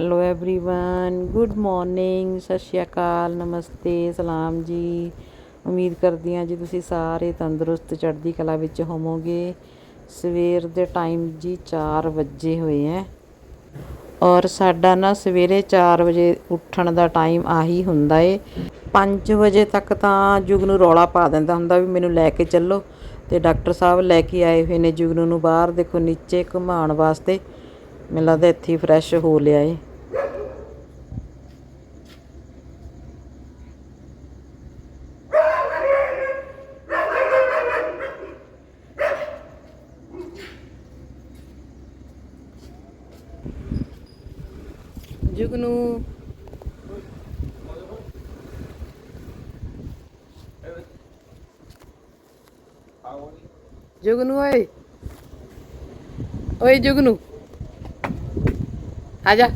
Hello everyone good morning ਸਤਿ ਸ਼੍ਰੀ ਅਕਾਲ ਨਮਸਤੇ ਸਲਾਮ ਜੀ ਉਮੀਦ ਕਰਦੀ ਹਾਂ ਜੀ ਤੁਸੀਂ ਸਾਰੇ ਤੰਦਰੁਸਤ ਚੜ੍ਹਦੀ ਕਲਾ ਵਿੱਚ ਹੋਵੋਗੇ ਸਵੇਰ ਦੇ ਟਾਈਮ ਜੀ 4 ਵਜੇ ਹੋਏ ਹੈ ਔਰ ਸਾਡਾ ਨਾ ਸਵੇਰੇ 4 ਵਜੇ ਉੱਠਣ ਦਾ ਟਾਈਮ ਆਹੀ ਹੁੰਦਾ ਏ 5 ਵਜੇ ਤੱਕ ਤਾਂ ਜੁਗ ਨੂੰ ਰੌਲਾ ਪਾ ਦਿੰਦਾ ਹੁੰਦਾ ਵੀ ਮੈਨੂੰ ਲੈ ਕੇ ਚੱਲੋ ਤੇ ਡਾਕਟਰ ਸਾਹਿਬ ਲੈ ਕੇ ਆਏ ਹੋਏ ਨੇ ਜੁਗਨੂ ਨੂੰ ਬਾਹਰ ਦੇਖੋ ਨੀਚੇ ਘੁਮਾਉਣ ਵਾਸਤੇ ਮੈਨੂੰ ਲੱਗਦਾ ਇੱਥੇ ਹੀ ਫਰੈਸ਼ ਹੋ ਲਿਆ ਏ ਜੁਗਨੂ ਜੁਗਨੂ ਓਏ ਓਏ ਜੁਗਨੂ ਆ ਜਾ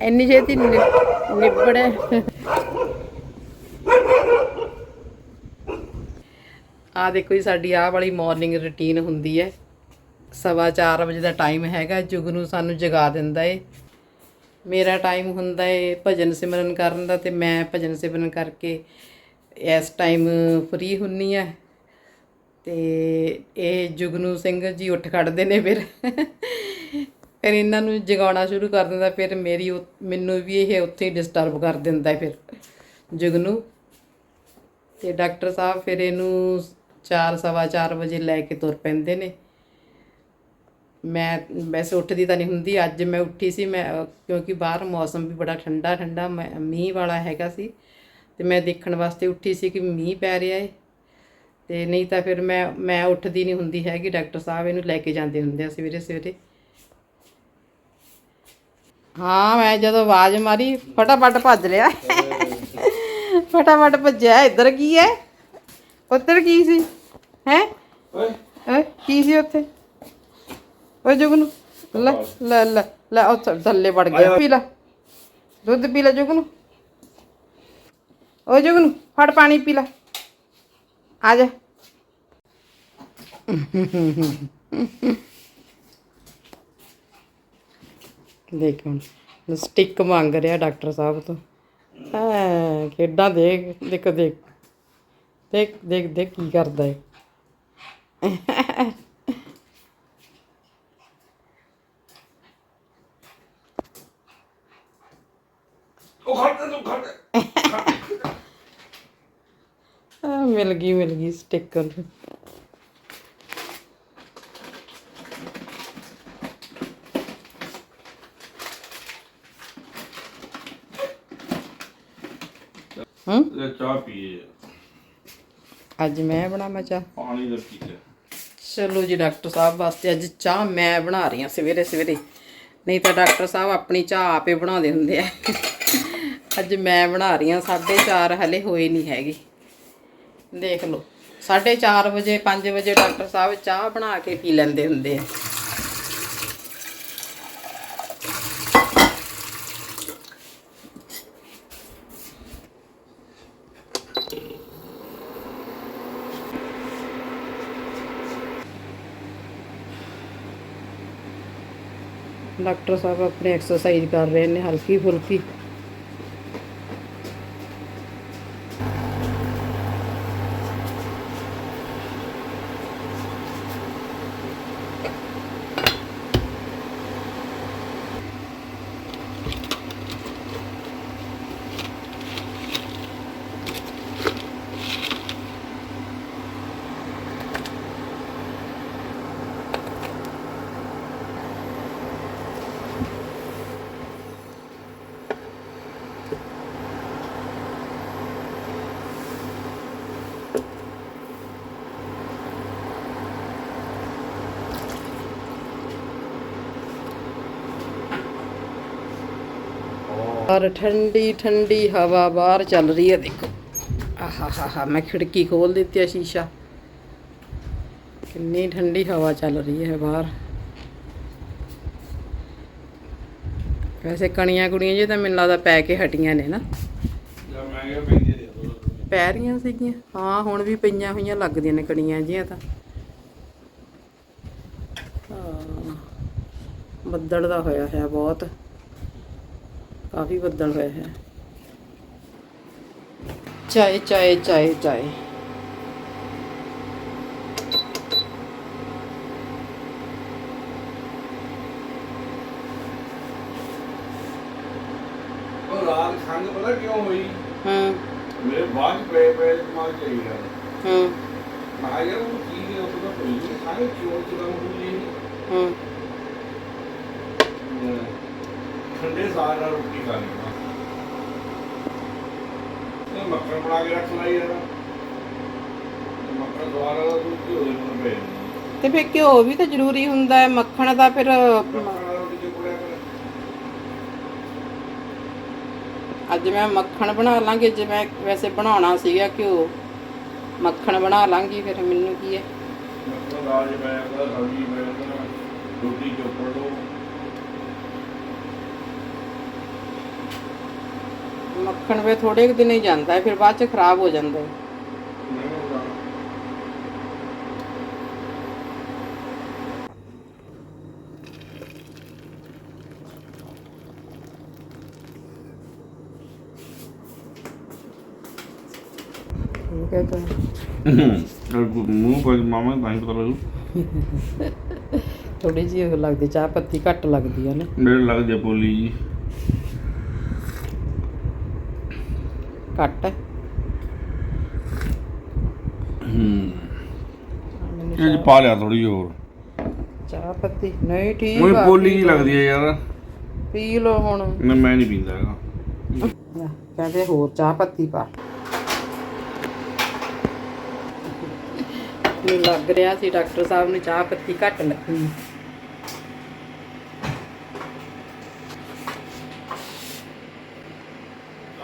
ਇੰਨੀ ਛੇਤੀ ਨਿ- ਨਿਬੜੇ ਆ ਦੇਖੋ ਜੀ, ਸਾਡੀ ਆਹ ਵਾਲੀ ਮਾਰਨਿੰਗ ਰੁਟੀਨ ਹੁੰਦੀ ਹੈ। ਸਵਾ 4 ਵਜੇ ਦਾ ਟਾਈਮ ਹੈਗਾ, ਜੁਗਨੂ ਸਾਨੂੰ ਜਗਾ ਦਿੰਦਾ ਏ। ਮੇਰਾ ਟਾਈਮ ਹੁੰਦਾ ਏ ਭਜਨ ਸਿਮਰਨ ਕਰਨ ਦਾ ਤੇ ਮੈਂ ਭਜਨ ਸਿਮਰਨ ਕਰਕੇ ਇਸ ਟਾਈਮ ਫ੍ਰੀ ਹੁੰਨੀ ਆ। ਤੇ ਇਹ ਜੁਗਨੂ ਸਿੰਘ ਜੀ ਉੱਠ ਖੜਦੇ ਨੇ ਫਿਰ। ਫਿਰ ਇਹਨਾਂ ਨੂੰ ਜਗਾਉਣਾ ਸ਼ੁਰੂ ਕਰ ਦਿੰਦਾ, ਫਿਰ ਮੇਰੀ ਉਹ- ਮੈਨੂੰ ਵੀ ਇਹ ਉੱਥੇ ਹੀ ਡਿਸਟਰਬ ਕਰ ਦਿੰਦਾ ਫਿਰ ਜੁਗਨੂ। ਤੇ ਡਾਕਟਰ ਸਾਹਿਬ ਫਿਰ ਇਹਨੂੰ 4 ਸਵਾ 4 ਵਜੇ ਲੈ ਕੇ ਤੁਰ ਪੈਂਦੇ ਨੇ। ਮੈਂ ਵੈਸੇ ਉੱਠਦੀ ਤਾਂ ਨਹੀਂ ਹੁੰਦੀ ਅੱਜ ਮੈਂ ਉੱਠੀ ਸੀ ਮੈਂ ਕਿਉਂਕਿ ਬਾਹਰ ਮੌਸਮ ਵੀ ਬੜਾ ਠੰਡਾ ਠੰਡਾ ਮੀਂਹ ਵਾਲਾ ਹੈਗਾ ਸੀ। ਤੇ ਮੈਂ ਦੇਖਣ ਵਾਸਤੇ ਉੱਠੀ ਸੀ ਕਿ ਮੀਂਹ ਪੈ ਰਿਹਾ ਹੈ ਤੇ ਨਹੀਂ ਤਾਂ ਫਿਰ ਮੈਂ ਮੈਂ ਉੱਠਦੀ ਨਹੀਂ ਹੁੰਦੀ ਹੈਗੀ ਡਾਕਟਰ ਸਾਹਿਬ ਇਹਨੂੰ ਲੈ ਕੇ ਜਾਂਦੇ ਹੁੰਦੇ ਆ ਸਵੇਰੇ ਸਵੇਰੇ। ਹਾਂ ਮੈਂ ਜਦੋਂ ਆਵਾਜ਼ ਮਾਰੀ ਫਟਾਫਟ ਭੱਜ ਲਿਆ। ਫਟਾਫਟ ਭੱਜਿਆ ਇੱਧਰ ਕੀ ਹੈ? ਉੱਧਰ ਕੀ ਸੀ ਹੈ ਓਏ ਕੀ ਸੀ ਉੱਥੇ ਓਏ ਜੁਗਨੂ ਲੈ ਲੈ ਲੈ ਲੈ ਉਹ ਥ- ਥੱਲੇ ਵੜ ਗਿਆ ਪੀ ਲੈ ਦੁੱਧ ਪੀ ਲੈ ਜੁਗਨੂ ਓਏ ਜੁਗਨੂ ਫੜ ਪਾਣੀ ਪੀ ਲੈ ਆ ਜਾ ਦੇਖ ਹੁਣ ਸਟਿੱਕ ਮੰਗ ਰਿਹਾ ਡਾਕਟਰ ਸਾਹਿਬ ਤੋਂ ਹਾਂ ਕਿੱਦਾਂ ਦੇਖ ਦੇਖ ਦੇਖ ਦੇਖ ਦੇਖ ਦੇਖ ਕੀ ਕਰਦਾ ਹੈ ਉਹ ਖੜਦੇ ਤੂੰ ਖੜਦੇ ਆ ਮਿਲ ਗਈ ਮਿਲ ਗਈ ਸਟicker ਹੂੰ ਲੈ ਚਾਹ ਪੀਏ ਅੱਜ ਮੈਂ ਬਣਾਵਾਂ ਚਾਹ? ਪਾਣੀ ਦਾ ਪੀ ਲੈ ਚਲੋ ਜੀ ਡਾਕਟਰ ਸਾਹਿਬ ਵਾਸਤੇ ਅੱਜ ਚਾਹ ਮੈਂ ਬਣਾ ਰਹੀ ਹਾਂ ਸਵੇਰੇ ਸਵੇਰੇ। ਨਹੀਂ ਤਾਂ ਡਾਕਟਰ ਸਾਹਿਬ ਆਪਣੀ ਚਾਹ ਆਪੇ ਬਣਾਉਂਦੇ ਹੁੰਦੇ ਆ। ਅੱਜ ਮੈਂ ਬਣਾ ਰਹੀ ਹਾਂ 4:30 ਹਲੇ ਹੋਏ ਨਹੀਂ ਹੈਗੇ। ਦੇਖ ਲਓ 4:30 ਵਜੇ 5 ਵਜੇ ਡਾਕਟਰ ਸਾਹਿਬ ਚਾਹ ਬਣਾ ਕੇ ਪੀ ਲੈਂਦੇ ਹੁੰਦੇ ਆ। ਡਾਕਟਰ ਸਾਹਿਬ ਆਪਣੇ ਐਕਸਰਸਾਈਜ਼ ਕਰ ਰਹੇ ਨੇ ਹਲਕੀ ਫੁਲਕੀ। ਪਰ ਠੰਡੀ ਠੰਡੀ ਹਵਾ ਬਾਹਰ ਚੱਲ ਰਹੀ ਹੈ ਦੇਖੋ। ਆਹਾ ਹਾ ਹਾ ਮੈਂ ਖਿੜਕੀ ਖੋਲ ਦਿੱਤੀ ਆ ਸ਼ੀਸ਼ਾ। ਕਿੰਨੀ ਠੰਡੀ ਹਵਾ ਚੱਲ ਰਹੀ ਹੈ ਬਾਹਰ। ਵੈਸੇ ਕਣੀਆਂ ਕੁੜੀਆਂ ਜੇ ਤਾਂ ਮੈਨੂੰ ਲੱਗਦਾ ਪੈ ਕੇ ਹਟੀਆਂ ਨੇ ਨਾ। ਪੈ ਰਹੀਆਂ ਸੀਗੀਆਂ। ਹਾਂ ਹੁਣ ਵੀ ਪਈਆਂ ਹੋਈਆਂ ਲੱਗਦੀਆਂ ਨੇ ਕਣੀਆਂ ਜੀਆਂ ਤਾਂ। ਬੱਦਲ ਦਾ ਹੋਇਆ ਹੈ ਬਹੁਤ। ਕਾਫੀ ਬੱਦਲ ਹੋਇਆ ਹੈ ਚਾਏ ਚਾਏ ਚਾਏ ਚਾਏ ਉਹ ਰਾਤ ਖੰਗ ਪਤਾ ਕਿਉਂ ਹੋਈ ਹੂੰ ਮੇਰੇ ਬਾਅਦ ਚ ਪਏ ਪਏ ਦਿਮਾਗ ਚ ਆਈ ਗਿਆ ਹੂੰ ਮੈਂ ਕਿਹਾ ਯਾਰ ਉਹ ਕੀ ਹੈ ਉਹਦਾ ਕੋਈ ਨਹੀਂ ਖੰਗ ਕਿਉਂ ਚਲਾ ਹੋਈ ਹੂੰ ਠੰਡੇ ਸਾਰ ਨਾਲ ਰੋਟੀ ਖਾ ਲਈ। ਇਹ ਮੱਖਣ ਬਣਾ ਕੇ ਰੱਖ ਲਈ ਯਾਰ। ਮੱਖਣ ਦੁਆਰਾ ਦਾ ਕੀ ਹੋਏ ਮੈਨੂੰ ਪਏ ਤੇ ਫਿਰ ਘਿਓ ਵੀ ਤਾਂ ਜ਼ਰੂਰੀ ਹੁੰਦਾ ਹੈ ਮੱਖਣ ਦਾ ਫਿਰ ਅੱਜ ਮੈਂ ਮੱਖਣ ਬਣਾ ਲਾਂਗੀ ਜੇ ਮੈਂ ਵੈਸੇ ਬਣਾਉਣਾ ਸੀਗਾ ਘਿਓ। ਮੱਖਣ ਬਣਾ ਲਾਂਗੀ ਫਿਰ ਮੈਨੂੰ ਕੀ ਹੈ? ਮੱਖਣ ਦਾਲ ਜੇ ਮੈਂ ਰੋਟੀ ਚੋਪੜ ਲਓ। ਮੱਖਣ ਵੇ ਥੋੜੇ ਕੁ ਦਿਨ ਹੀ ਜਾਂਦਾ ਹੈ ਫਿਰ ਬਾਅਦ ਚ ਖਰਾਬ ਹੋ ਜਾਂਦਾ ਹੈ। ਨਹੀਂ ਹੁੰਦਾ ਠੀਕ ਹੈ ਤਾਂ ਮੂੰਹ ਪਰ ਮਾਮਾ ਤਾਂ ਹੀ ਪਤਾ ਲੱਗੂ। ਥੋੜੀ ਜਿਹੀ ਉਹ ਲੱਗਦੀ ਚਾਹ ਪੱਤੀ ਘੱਟ ਲੱਗਦੀ ਹੈ ਨਾ। ਮੇਰੇ ਲੱਗ ਜਾ ਬੋਲੀ ਜੀ। ਘੱਟ। ਹੈ। ਹੂੰ ਇਹ 'ਚ ਪਾ ਲਿਆ ਥੋੜੀ ਹੋਰ। ਚਾਹ ਪੱਤੀ। ਨਹੀਂ ਠੀਕ ਉਹ ਆ, ਬੋਲੀ ਜੀ। ਲੱਗਦੀ ਹੈ ਯਾਰ। ਪੀ ਲਓ ਹੁਣ। ਨਾ ਮੈਂ ਨਹੀਂ ਪੀਂਦਾ ਹੈਗਾ। ਲੈ, ਕਹਿੰਦੇ ਹੋਰ ਚਾਹ ਪੱਤੀ ਪਾ। ਮੈਨੂੰ ਲੱਗ ਰਿਹਾ ਸੀ ਡਾਕਟਰ ਸਾਹਿਬ ਨੂੰ ਚਾਹ ਪੱਤੀ ਘੱਟ ਲੱਗੀ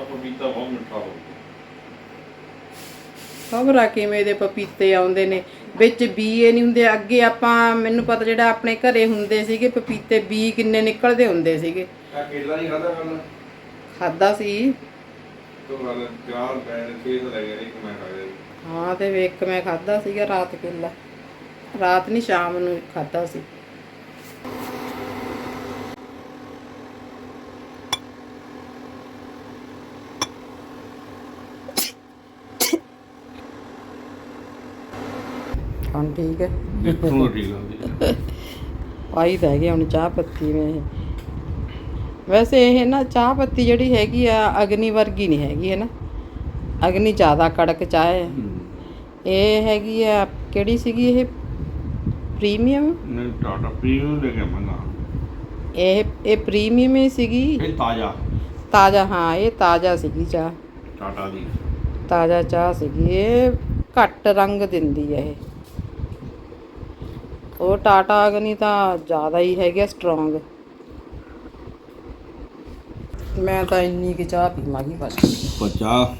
ਆਪਾਂ ਪੀਤਾ ਬਹੁਤ ਮਿੱਠਾ ਹੋ ਖਬਰਾਂ ਕਿਵੇਂ ਦੇ ਪਪੀਤੇ ਆਉਂਦੇ ਨੇ। ਵਿੱਚ ਬੀਏ ਨਹੀਂ ਹੁੰਦੇ। ਅੱਗੇ ਆਪਾਂ ਮੈਨੂੰ ਪਤਾ ਜਿਹੜਾ ਆਪਣੇ ਘਰੇ ਹੁੰਦੇ ਸੀਗੇ ਪਪੀਤੇ ਬੀ ਕਿੰਨੇ ਨਿਕਲਦੇ ਹੁੰਦੇ ਸੀਗੇ। ਆ ਕੇਲਾ ਨਹੀਂ ਖਾਦਾ ਕੱਲ ਖਾਦਾ ਸੀ। ਤੋਂ ਗੱਲ ਚਾਰ ਪੈਣ ਖੇਤ ਲੈ ਗਿਆ ਇੱਕ ਮੈਂ ਖਾ ਗਿਆ ਹਾਂ ਤੇ ਵੇਖ ਮੈਂ ਖਾਦਾ ਸੀਗਾ ਰਾਤ ਕਿੱਲਾ। ਰਾਤ ਨਹੀਂ ਸ਼ਾਮ ਨੂੰ ਖਾਦਾ ਸੀ। ਹਾਂ ਠੀਕ ਹੈ। ਦੇਖੋ ਠੀਕ ਹੁੰਦੀ ਪਾਈ ਤਾਂ ਹੈਗੀ ਹੁਣ ਚਾਹ ਪੱਤੀ ਇਹ ਵੈਸੇ ਇਹ ਨਾ ਚਾਹ ਪੱਤੀ ਜਿਹੜੀ ਹੈਗੀ ਆ ਅਗਨੀ ਵਰਗੀ ਨਹੀਂ ਹੈਗੀ ਹੈ ਨਾ? ਅਗਨੀ ਜ਼ਿਆਦਾ ਕੜਕ ਚਾਹ ਹੈ। ਇਹ ਹੈਗੀ ਆ ਕਿਹੜੀ ਸੀਗੀ ਇਹ? ਪ੍ਰੀਮੀਅਮ? ਨਹੀਂ ਟਾਟਾ ਪੀਉ ਲੈ ਕੇ ਮੰਗਾ ਇਹ ਇਹ ਪ੍ਰੀਮੀਅਮ ਹੀ ਸੀਗੀ। ਇਹ ਤਾਜ਼ਾ। ਤਾਜ਼ਾ ਹਾਂ ਇਹ ਤਾਜ਼ਾ ਸੀਗੀ ਚਾਹ। ਟਾਟਾ ਦੀ। ਤਾਜ਼ਾ ਚਾਹ ਸੀਗੀ। ਇਹ ਘੱਟ ਰੰਗ ਦਿੰਦੀ ਹੈ ਇਹ। ਉਹ ਟਾਟਾ ਅਗਨੀ ਤਾਂ ਜ਼ਿਆਦਾ ਹੀ ਹੈਗਾ ਸਟਰੋਂਗ ਮੈਂ ਤਾਂ ਇੰਨੀ ਕਿ ਚਾਹ ਪੀਵਾਂਗੀ ਬਸ। ਬੱਚਾ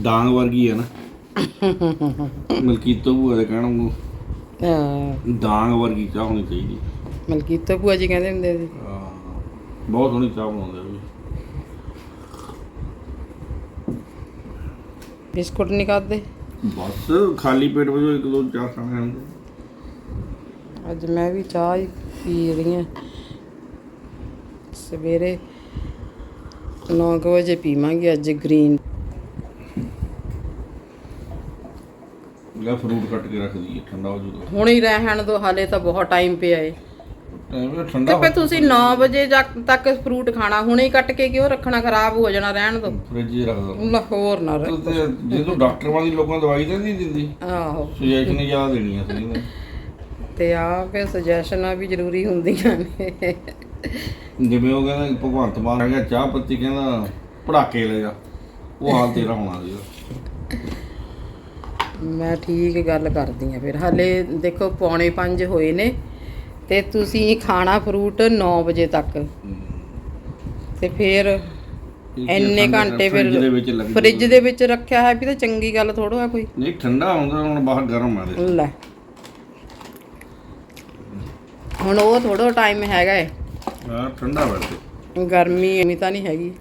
ਡਾਂਗ ਵਰਗੀ ਹੈ ਨਾ। ਮਲਕੀਤੋ ਭੂਆ ਦੇ ਕਹਿਣ ਨੂੰ ਅਹ ਡਾਂਗ ਵਰਗੀ ਚਾਹ ਹੋਣੀ ਚਾਹੀਦੀ। ਮਲਕੀਤੋ ਭੂਆ ਜੀ ਕਹਿੰਦੇ ਹੁੰਦੇ ਸੀ। ਹਾਂ, ਬਹੁਤ ਸੋਹਣੀ ਚਾਹ ਬਣਾਉਂਦੇ ਵੀ। ਬਿਸਕੁਟ ਨਹੀਂ ਖਾਦੇ ਬਸ ਖਾਲੀ ਪੇਟ ਵਜੋਂ ਇੱਕ ਦੋ ਚਾਹ ਖਾਣੇ ਹੁੰਦੇ ਅੱਜ ਮੈਂ ਵੀ ਚਾਹ ਹੀ ਪੀ ਰਹੀ ਹਾਂ। ਸਵੇਰੇ 9 ਵਜੇ ਪੀਵਾਂਗੀ ਅੱਜ ਗ੍ਰੀਨ ਲੈ ਫਰੂਟ ਕੱਟ ਕੇ ਰੱਖ ਦਈਏ ਠੰਡਾ ਹੋ ਜੂਗਾ ਹੁਣ ਹੀ ਰਹਿਣ ਦੋ ਹਾਲੇ ਤਾਂ ਬਹੁਤ ਟਾਈਮ ਪਿਆ ਏ। ਤੇ ਠੰਡਾ ਫੇ ਤੁਸੀਂ 9 ਵਜੇ ਜਾ- ਤੱਕ ਫਰੂਟ ਖਾਣਾ ਹੁਣੇ ਹੀ ਕੱਟ ਕੇ ਕਿਉਂ ਰੱਖਣਾ ਖਰਾਬ ਹੋ ਜਾਣਾ ਰਹਿਣ ਦੋ। ਫ੍ਰਿਜ ਰੱਖ ਦੋ। ਲਾਹੌਰ ਨਾ ਰਹਿ- ਤੇ ਜਦੋਂ ਡਾਕਟਰ ਵਾਲੀ ਲੋਕਾਂ ਨੂੰ ਦਵਾਈ ਤਾਂ ਨਹੀਂ ਦਿੰਦੀ ਆਹੋ। ਸੁਜੈਸ਼ਨ ਯਾਦ ਦੇਣੀ ਆ ਸਹੀ ਨੇ। ਤੇ ਆ ਫੇ ਸੁਜੈਸ਼ਨਾਂ ਵੀ ਜ਼ਰੂਰੀ ਹੁੰਦੀਆਂ ਨੇ। ਜਿਵੇਂ ਉਹ ਕਹਿੰਦਾ ਭਗਵੰਤ ਮਾਨ ਹੈਗਾ ਚਾਹ ਪੱਤੀ ਕਹਿੰਦਾ ਪੜਾਕੇ ਲੈ ਜਾ ਉਹ ਹਾਲ ਤੇਰਾ ਹੋਣਾ ਸੀ ਮੈਂ ਠੀਕ ਗੱਲ ਕਰਦੀ ਆ ਫਿਰ ਹਾਲੇ ਦੇਖੋ ਪੌਣੇ 5 ਹੋਏ ਨੇ ਤੇ ਤੁਸੀਂ ਖਾਣਾ ਫਰੂਟ 9 ਵਜੇ ਤੱਕ। ਤੇ ਫਿਰ ਇੰਨੇ ਘੰਟੇ ਫਿਰ ਫ੍ਰਿਜ ਦੇ ਵਿੱਚ ਰੱਖਿਆ ਹੈ ਵੀ ਤਾਂ ਚੰਗੀ ਗੱਲ ਥੋੜੋ ਆ ਕੋਈ। ਨਹੀਂ ਠੰਡਾ ਹੁੰਦਾ ਹੁਣ ਬਾਹਰ ਗਰਮ ਆ ਦੇ ਲੈ। ਹੁਣ ਉਹ ਥੋੜਾ ਟਾਈਮ ਹੈਗਾ ਹਾਂ ਠੰਡਾ ਵੈਸੇ। ਗਰਮੀ ਐਵੇਂ ਤਾਂ ਨਹੀਂ ਹੈਗੀ।